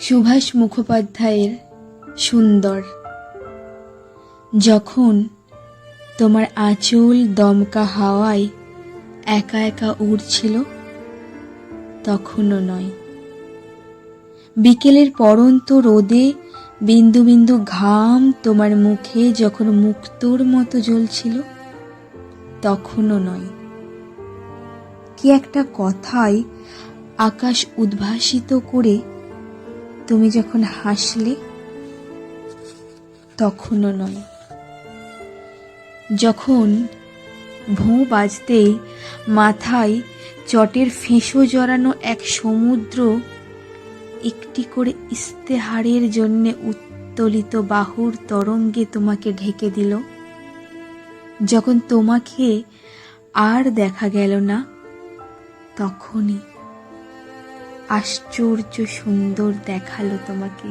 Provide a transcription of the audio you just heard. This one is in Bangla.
সুভাষ মুখোপাধ্যায়ের সুন্দর। যখন তোমার আঁচল দমকা হাওয়ায় একা একা উড়ছিল, তখনও নয়। বিকেলের পরন্ত রোদে বিন্দু বিন্দু ঘাম তোমার মুখে যখন মুক্তোর মতো জ্বলছিল, তখনও নয়। কি একটা কথায় আকাশ উদ্ভাসিত করে তুমি যখন হাসলে, তখনও নয়। যখন ভোঁ বাজতেই মাথায় চটের ফেঁসো জড়ানো এক সমুদ্র একটি করে ইস্তেহারের জন্যে উত্তোলিত বাহুর তরঙ্গে তোমাকে ঢেকে দিল, যখন তোমাকে আর দেখা গেল না, তখনই আশ্চর্য সুন্দর দেখাল তোমাকে।